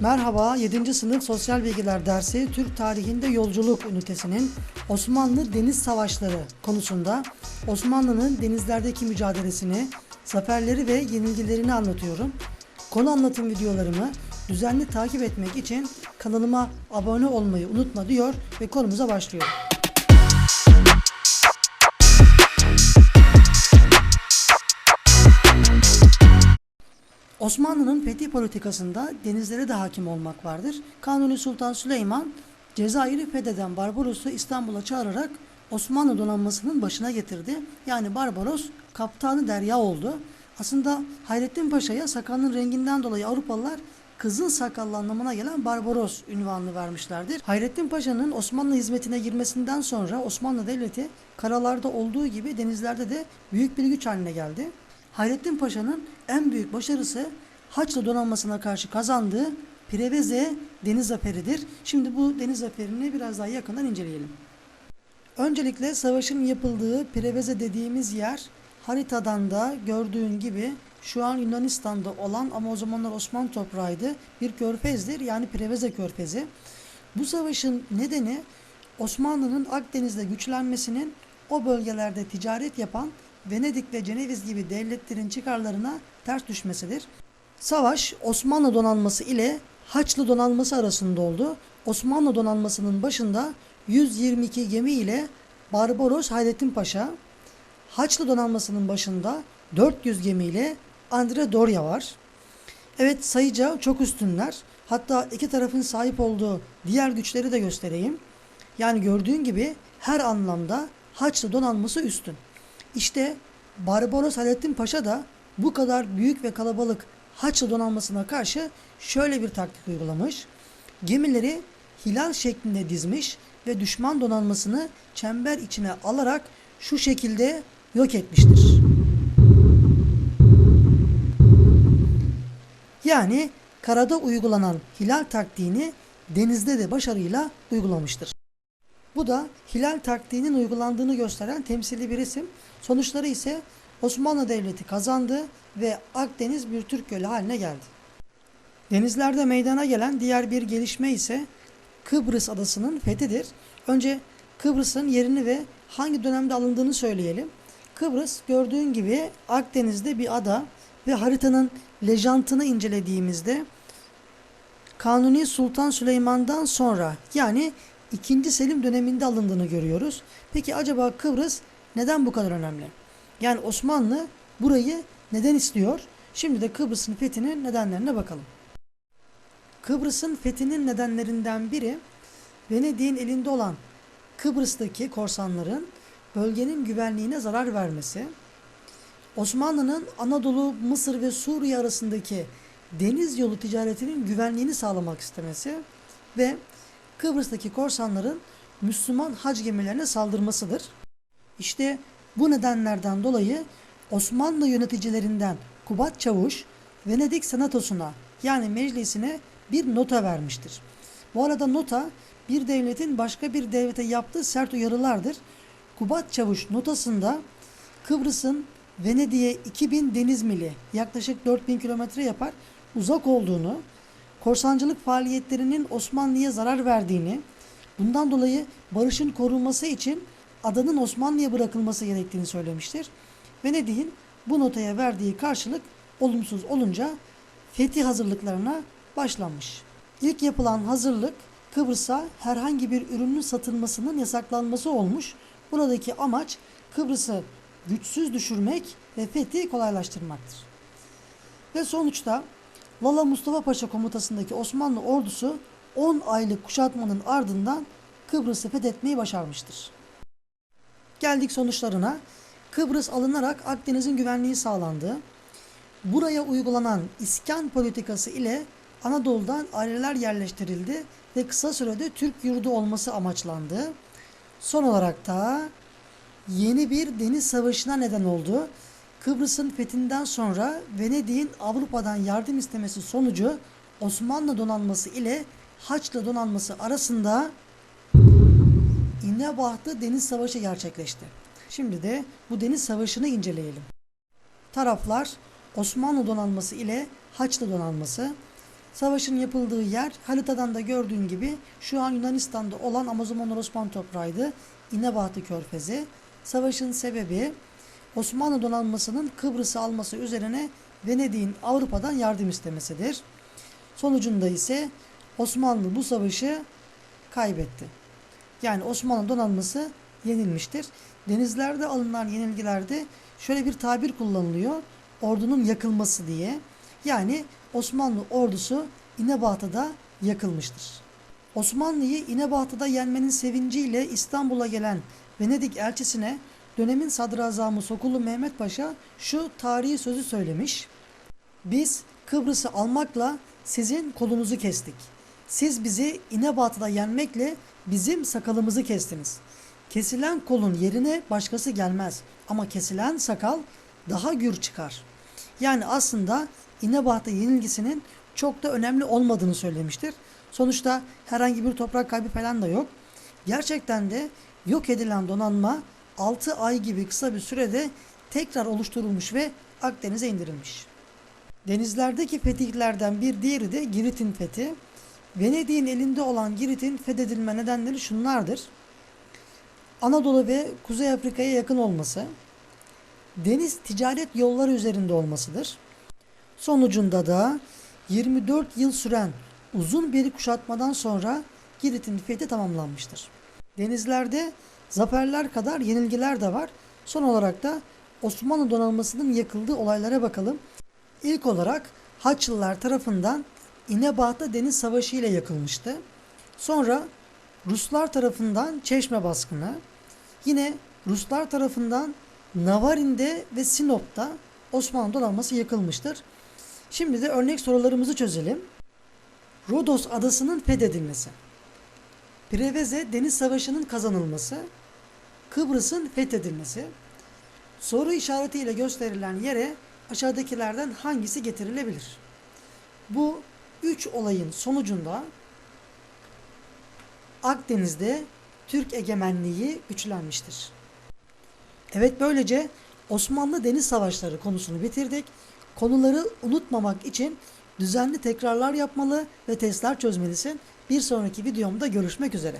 Merhaba, 7. sınıf Sosyal Bilgiler dersi Türk Tarihinde Yolculuk ünitesinin Osmanlı Deniz Savaşları konusunda Osmanlı'nın denizlerdeki mücadelesini, zaferleri ve yenilgilerini anlatıyorum. Konu anlatım videolarımı düzenli takip etmek için kanalıma abone olmayı unutma diyor ve konumuza başlıyorum. Osmanlı'nın fethi politikasında denizlere de hakim olmak vardır. Kanuni Sultan Süleyman Cezayir'i fetheden Barbaros'u İstanbul'a çağırarak Osmanlı donanmasının başına getirdi. Yani Barbaros kaptanı derya oldu. Aslında Hayrettin Paşa'ya sakalının renginden dolayı Avrupalılar kızıl sakallı anlamına gelen Barbaros ünvanını vermişlerdir. Hayrettin Paşa'nın Osmanlı hizmetine girmesinden sonra Osmanlı Devleti karalarda olduğu gibi denizlerde de büyük bir güç haline geldi. Hayrettin Paşa'nın en büyük başarısı Haçlı donanmasına karşı kazandığı Preveze deniz zaferidir. Şimdi bu deniz zaferini biraz daha yakından inceleyelim. Öncelikle savaşın yapıldığı Preveze dediğimiz yer haritadan da gördüğün gibi şu an Yunanistan'da olan ama o zamanlar Osmanlı toprağıydı bir körfezdir yani Preveze körfezi. Bu savaşın nedeni Osmanlı'nın Akdeniz'de güçlenmesinin o bölgelerde ticaret yapan Venedik ve Ceneviz gibi devletlerin çıkarlarına ters düşmesidir. Savaş Osmanlı donanması ile Haçlı donanması arasında oldu. Osmanlı donanmasının başında 122 gemi ile Barbaros Hayrettin Paşa, Haçlı donanmasının başında 400 gemi ile Andre Dorya var. Evet sayıca çok üstünler. Hatta iki tarafın sahip olduğu diğer güçleri de göstereyim. Yani gördüğün gibi her anlamda Haçlı donanması üstün. İşte Barbaros Hayrettin Paşa da bu kadar büyük ve kalabalık Haçlı donanmasına karşı şöyle bir taktik uygulamış. Gemileri hilal şeklinde dizmiş ve düşman donanmasını çember içine alarak şu şekilde yok etmiştir. Yani karada uygulanan hilal taktiğini denizde de başarıyla uygulamıştır. Bu da hilal taktiğinin uygulandığını gösteren temsili bir isim. Sonuçları ise Osmanlı Devleti kazandı ve Akdeniz bir Türk gölü haline geldi. Denizlerde meydana gelen diğer bir gelişme ise Kıbrıs adasının fethidir. Önce Kıbrıs'ın yerini ve hangi dönemde alındığını söyleyelim. Kıbrıs gördüğün gibi Akdeniz'de bir ada ve haritanın lejantını incelediğimizde Kanuni Sultan Süleyman'dan sonra yani 2. Selim döneminde alındığını görüyoruz. Peki acaba Kıbrıs neden bu kadar önemli? Yani Osmanlı burayı neden istiyor? Şimdi de Kıbrıs'ın fethinin nedenlerine bakalım. Kıbrıs'ın fethinin nedenlerinden biri Venedik'in elinde olan Kıbrıs'taki korsanların bölgenin güvenliğine zarar vermesi, Osmanlı'nın Anadolu, Mısır ve Suriye arasındaki deniz yolu ticaretinin güvenliğini sağlamak istemesi ve Kıbrıs'taki korsanların Müslüman hac gemilerine saldırmasıdır. İşte bu nedenlerden dolayı Osmanlı yöneticilerinden Kubat Çavuş Venedik Senatosu'na yani meclisine bir nota vermiştir. Bu arada nota bir devletin başka bir devlete yaptığı sert uyarılardır. Kubat Çavuş notasında Kıbrıs'ın Venedik'e 2000 deniz mili yaklaşık 4000 kilometre yapar uzak olduğunu, korsancılık faaliyetlerinin Osmanlı'ya zarar verdiğini, bundan dolayı barışın korunması için adanın Osmanlı'ya bırakılması gerektiğini söylemiştir. Venedik'in bu notaya verdiği karşılık olumsuz olunca fetih hazırlıklarına başlanmış. İlk yapılan hazırlık Kıbrıs'a herhangi bir ürünün satılmasının yasaklanması olmuş. Buradaki amaç Kıbrıs'ı güçsüz düşürmek ve fethi kolaylaştırmaktır. Ve sonuçta Lala Mustafa Paşa komutasındaki Osmanlı ordusu 10 aylık kuşatmanın ardından Kıbrıs'ı fethetmeyi başarmıştır. Geldik sonuçlarına. Kıbrıs alınarak Akdeniz'in güvenliği sağlandı. Buraya uygulanan iskan politikası ile Anadolu'dan aileler yerleştirildi ve kısa sürede Türk yurdu olması amaçlandı. Son olarak da yeni bir deniz savaşına neden oldu. Kıbrıs'ın fethinden sonra Venedik'in Avrupa'dan yardım istemesi sonucu Osmanlı donanması ile Haçlı donanması arasında İnnebahtı Deniz Savaşı gerçekleşti. Şimdi de bu deniz savaşını inceleyelim. Taraflar Osmanlı donanması ile Haçlı donanması Savaşın yapıldığı yer haritadan da gördüğün gibi şu an Yunanistan'da olan Amazon Osmanlı toprağıydı. İnebatı Körfezi. Savaşın sebebi Osmanlı donanmasının Kıbrıs'ı alması üzerine Venedik'in Avrupa'dan yardım istemesidir. Sonucunda ise Osmanlı bu savaşı kaybetti. Yani Osmanlı donanması yenilmiştir. Denizlerde alınan yenilgilerde şöyle bir tabir kullanılıyor. Ordunun yakılması diye. Yani Osmanlı ordusu İnebatı'da yakılmıştır. Osmanlı'yı İnebatı'da yenmenin sevinciyle İstanbul'a gelen Venedik elçisine dönemin sadrazamı Sokulu Mehmet Paşa şu tarihi sözü söylemiş. Biz Kıbrıs'ı almakla sizin kolunuzu kestik. Siz bizi İnebatı'da yenmekle bizim sakalımızı kestiniz. Kesilen kolun yerine başkası gelmez ama kesilen sakal daha gür çıkar. Yani aslında İnebatı yenilgisinin çok da önemli olmadığını söylemiştir. Sonuçta herhangi bir toprak kaybı falan da yok. Gerçekten de yok edilen donanma 6 ay gibi kısa bir sürede tekrar oluşturulmuş ve Akdeniz'e indirilmiş. Denizlerdeki fetihlerden bir diğeri de Girit'in fethi. Venedik'in elinde olan Girit'in fethedilme nedenleri şunlardır. Anadolu ve Kuzey Afrika'ya yakın olması, deniz ticaret yolları üzerinde olmasıdır. Sonucunda da 24 yıl süren uzun bir kuşatmadan sonra Girit'in fethi tamamlanmıştır. Denizlerde zaferler kadar yenilgiler de var. Son olarak da Osmanlı donanmasının yakıldığı olaylara bakalım. İlk olarak Haçlılar tarafından İnebahta Deniz Savaşı ile yakılmıştı. Sonra Ruslar tarafından Çeşme baskını, yine Ruslar tarafından Navarin'de ve Sinop'ta Osmanlı donanması yakılmıştır. Şimdi de örnek sorularımızı çözelim. Rodos adasının fethedilmesi. Preveze Deniz Savaşı'nın kazanılması. Kıbrıs'ın fethedilmesi. Soru işaretiyle gösterilen yere aşağıdakilerden hangisi getirilebilir? Bu üç olayın sonucunda Akdeniz'de Türk egemenliği güçlenmiştir. Evet böylece Osmanlı Deniz Savaşları konusunu bitirdik. Konuları unutmamak için düzenli tekrarlar yapmalı ve testler çözmelisin. Bir sonraki videomda görüşmek üzere.